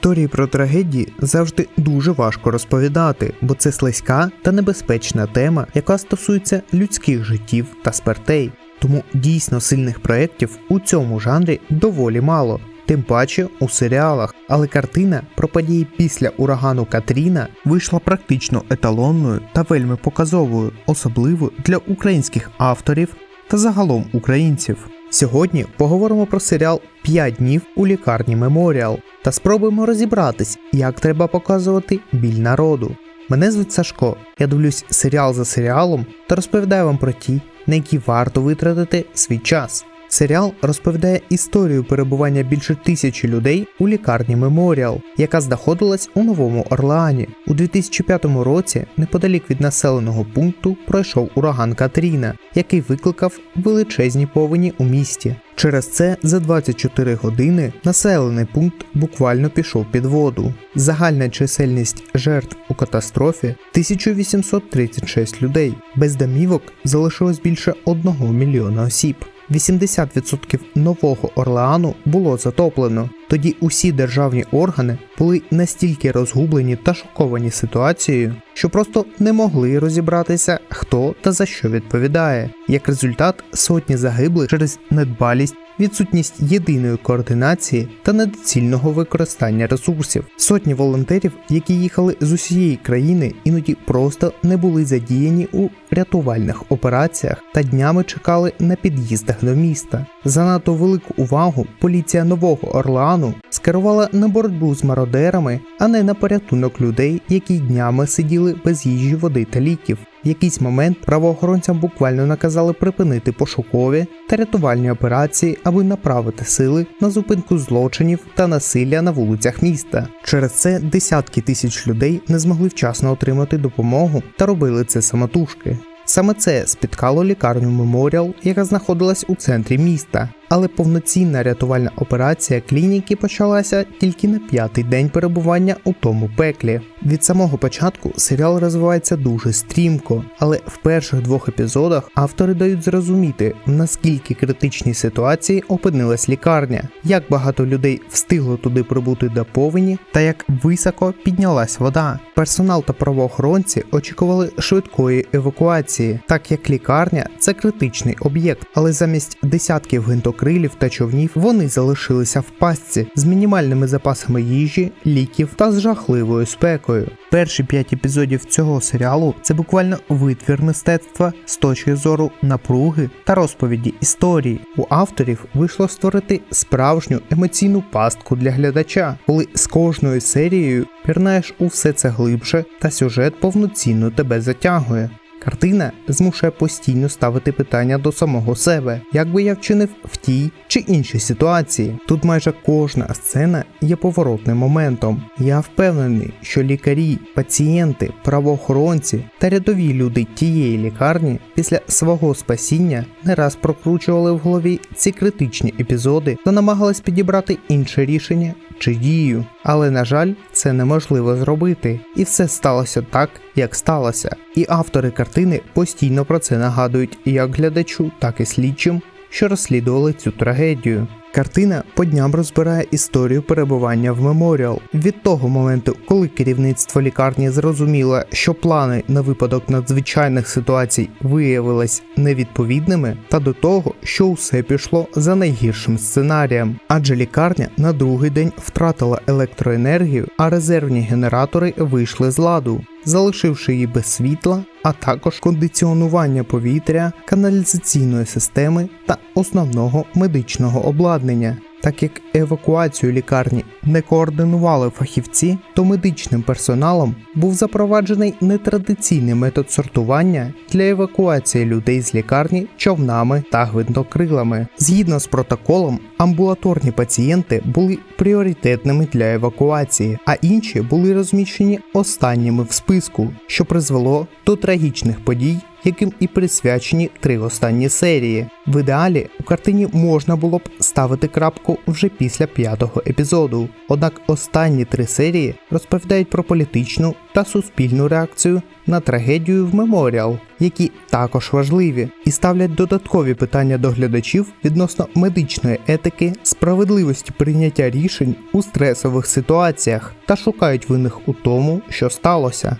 Історії про трагедії завжди дуже важко розповідати, бо це слизька та небезпечна тема, яка стосується людських життів та смертей. Тому дійсно сильних проєктів у цьому жанрі доволі мало, тим паче у серіалах. Але картина про події після урагану Катріна вийшла практично еталонною та вельми показовою, особливо для українських авторів та загалом українців. Сьогодні поговоримо про серіал «5 днів у лікарні Меморіал та спробуємо розібратись, як треба показувати біль народу. Мене звуть Сашко, я дивлюсь серіал за серіалом та розповідаю вам про ті, на які варто витратити свій час. Серіал розповідає історію перебування більше тисячі людей у лікарні Меморіал, яка знаходилась у Новому Орлеані. У 2005 році, неподалік від населеного пункту, пройшов ураган Катріна, який викликав величезні повені у місті. Через це за 24 години населений пункт буквально пішов під воду. Загальна чисельність жертв у катастрофі 1836 людей. Без домівок залишилось більше 1 мільйона осіб. 80% нового Орлеану було затоплено. Тоді усі державні органи були настільки розгублені та шоковані ситуацією, що просто не могли розібратися, хто та за що відповідає. Як результат, сотні загиблих через недбалість. Відсутність єдиної координації та недоцільного використання ресурсів. Сотні волонтерів, які їхали з усієї країни, іноді просто не були задіяні у рятувальних операціях та днями чекали на під'їздах до міста. Занадто велику увагу поліція Нового Орлеану скерувала на боротьбу з мародерами, а не на порятунок людей, які днями сиділи без їжі, води та ліків. В якийсь момент правоохоронцям буквально наказали припинити пошукові та рятувальні операції, аби направити сили на зупинку злочинів та насилля на вулицях міста. Через це десятки тисяч людей не змогли вчасно отримати допомогу та робили це самотужки. Саме це спіткало лікарню Меморіал, яка знаходилась у центрі міста. Але повноцінна рятувальна операція клініки почалася тільки на п'ятий день перебування у тому пеклі. Від самого початку серіал розвивається дуже стрімко, але в перших двох епізодах автори дають зрозуміти, наскільки критичній ситуації опинилась лікарня, як багато людей встигло туди прибути до повені, та як високо піднялась вода. Персонал та правоохоронці очікували швидкої евакуації, так як лікарня це критичний об'єкт, але замість десятків гвинток крилів та човнів вони залишилися в пастці з мінімальними запасами їжі, ліків та з жахливою спекою. Перші п'ять епізодів цього серіалу це буквально витвір мистецтва з точки зору напруги та розповіді історії. У авторів вийшло створити справжню емоційну пастку для глядача, коли з кожною серією пірнаєш у все це глибше, та сюжет повноцінно тебе затягує. Картина змушує постійно ставити питання до самого себе, як би я вчинив в тій чи іншій ситуації. Тут майже кожна сцена є поворотним моментом. Я впевнений, що лікарі, пацієнти, правоохоронці та рядові люди тієї лікарні після свого спасіння не раз прокручували в голові ці критичні епізоди та намагались підібрати інше рішення чи дію. Але на жаль, це неможливо зробити, і все сталося так, як сталося. І автори картини постійно про це нагадують як глядачу, так і слідчим, що розслідували цю трагедію. Картина по дням розбирає історію перебування в меморіал від того моменту, коли керівництво лікарні зрозуміло, що плани на випадок надзвичайних ситуацій виявились невідповідними, та до того, що усе пішло за найгіршим сценарієм, адже лікарня на другий день втратила електроенергію, а резервні генератори вийшли з ладу. Залишивши її без світла, а також кондиціонування повітря, каналізаційної системи та основного медичного обладнання. Так як евакуацію лікарні не координували фахівці, то медичним персоналом був запроваджений нетрадиційний метод сортування для евакуації людей з лікарні човнами та гвинтокрилами. Згідно з протоколом, амбулаторні пацієнти були пріоритетними для евакуації, а інші були розміщені останніми в списку, що призвело до трагічних подій яким і присвячені три останні серії. В ідеалі у картині можна було б ставити крапку вже після п'ятого епізоду. Однак останні три серії розповідають про політичну та суспільну реакцію на трагедію в Меморіал, які також важливі, і ставлять додаткові питання до глядачів відносно медичної етики, справедливості прийняття рішень у стресових ситуаціях та шукають винних у тому, що сталося.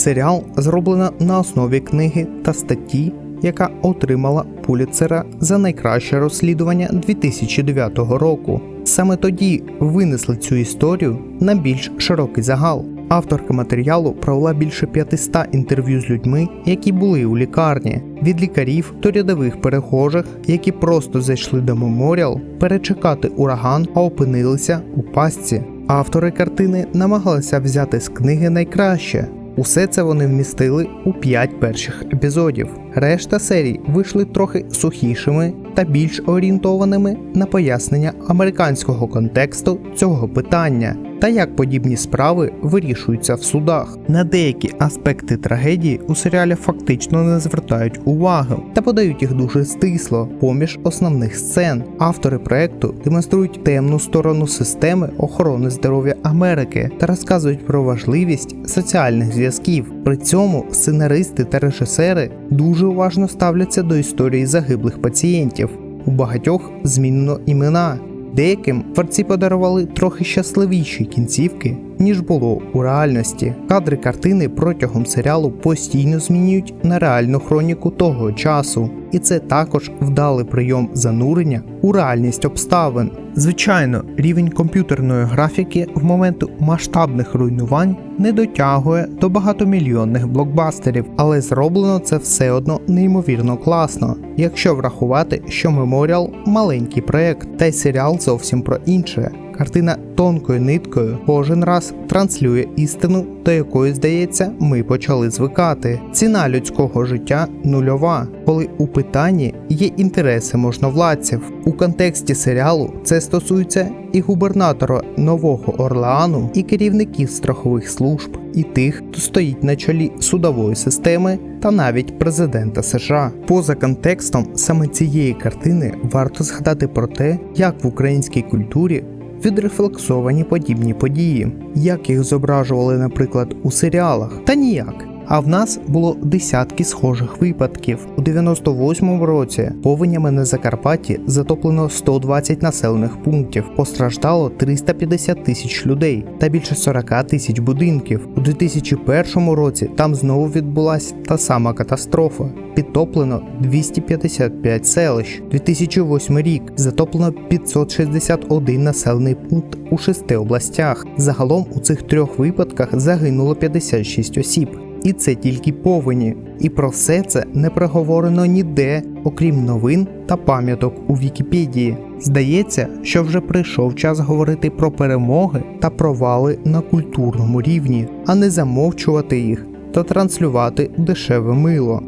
Серіал зроблено на основі книги та статті, яка отримала Пуліцера за найкраще розслідування 2009 року. Саме тоді винесли цю історію на більш широкий загал. Авторка матеріалу провела більше 500 інтерв'ю з людьми, які були у лікарні, від лікарів до рядових перехожих, які просто зайшли до меморіал перечекати ураган, а опинилися у пастці. Автори картини намагалися взяти з книги найкраще. Усе це вони вмістили у 5 перших епізодів. Решта серій вийшли трохи сухішими та більш орієнтованими на пояснення американського контексту цього питання та як подібні справи вирішуються в судах. На деякі аспекти трагедії у серіалі фактично не звертають уваги та подають їх дуже стисло поміж основних сцен. Автори проекту демонструють темну сторону системи охорони здоров'я Америки та розказують про важливість соціальних зв'язків. При цьому сценаристи та режисери дуже уважно ставляться до історії загиблих пацієнтів. У багатьох змінено імена. Деяким творці подарували трохи щасливіші кінцівки, ніж було у реальності. Кадри картини протягом серіалу постійно змінюють на реальну хроніку того часу, і це також вдалий прийом занурення у реальність обставин. Звичайно, рівень комп'ютерної графіки в моменти масштабних руйнувань не дотягує до багатомільйонних блокбастерів, але зроблено це все одно неймовірно класно, якщо врахувати, що Меморіал маленький проект, та й серіал зовсім про інше. Картина тонкою ниткою кожен раз транслює істину, до якої, здається, ми почали звикати. Ціна людського життя нульова, коли у питанні є інтереси можновладців. У контексті серіалу це стосується і губернатора Нового Орлеану, і керівників страхових служб, і тих, хто стоїть на чолі судової системи, та навіть президента США. Поза контекстом саме цієї картини варто згадати про те, як в українській культурі відрефлексовані подібні події, як їх зображували, наприклад, у серіалах, та ніяк. А в нас було десятки схожих випадків. У 98-му році повенями на Закарпатті затоплено 120 населених пунктів, постраждало 350 тисяч людей та більше 40 тисяч будинків. У 2001 році там знову відбулася та сама катастрофа. Підтоплено 255 селищ. 2008 рік затоплено 561 населений пункт у шести областях. Загалом у цих трьох випадках загинуло 56 осіб. І це тільки повені. І про все це не проговорено ніде, окрім новин та пам'яток у Вікіпедії. Здається, що вже прийшов час говорити про перемоги та провали на культурному рівні, а не замовчувати їх та транслювати дешеве мило.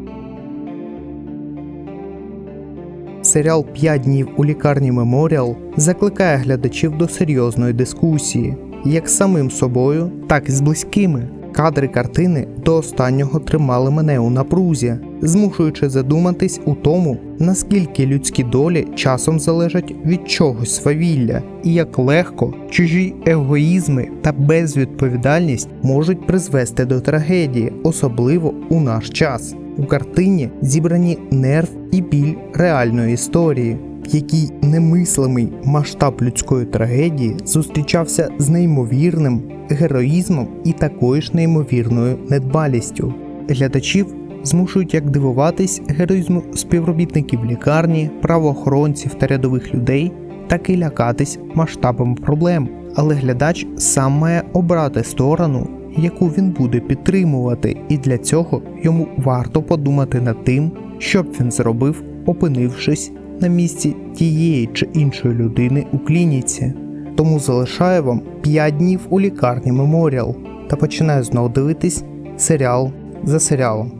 Серіал «5 днів у лікарні Меморіал закликає глядачів до серйозної дискусії, як з самим собою, так і з близькими. Кадри картини до останнього тримали мене у напрузі, змушуючи задуматись у тому, наскільки людські долі часом залежать від чогось свавілля, і як легко чужі егоїзми та безвідповідальність можуть призвести до трагедії, особливо у наш час. У картині зібрані нерв і біль реальної історії, в якій немислимий масштаб людської трагедії зустрічався з неймовірним героїзмом і такою ж неймовірною недбалістю. Глядачів змушують як дивуватись героїзму співробітників лікарні, правоохоронців та рядових людей, так і лякатись масштабами проблем. Але глядач сам має обрати сторону, яку він буде підтримувати, і для цього йому варто подумати над тим, що б він зробив, опинившись на місці тієї чи іншої людини у клініці. Тому залишаю вам 5 днів у лікарні Меморіал та починаю знову дивитись серіал за серіалом.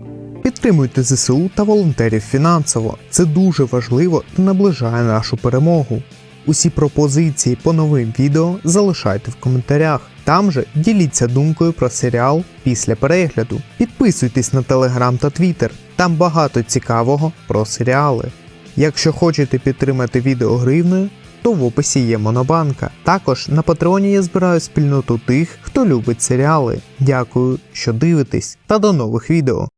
Підтримуйте ЗСУ та волонтерів фінансово. Це дуже важливо та наближає нашу перемогу. Усі пропозиції по новим відео залишайте в коментарях. Там же діліться думкою про серіал після перегляду. Підписуйтесь на телеграм та твіттер, там багато цікавого про серіали. Якщо хочете підтримати відео гривною, то в описі є Монобанка. Також на Патреоні я збираю спільноту тих, хто любить серіали. Дякую, що дивитесь, та до нових відео.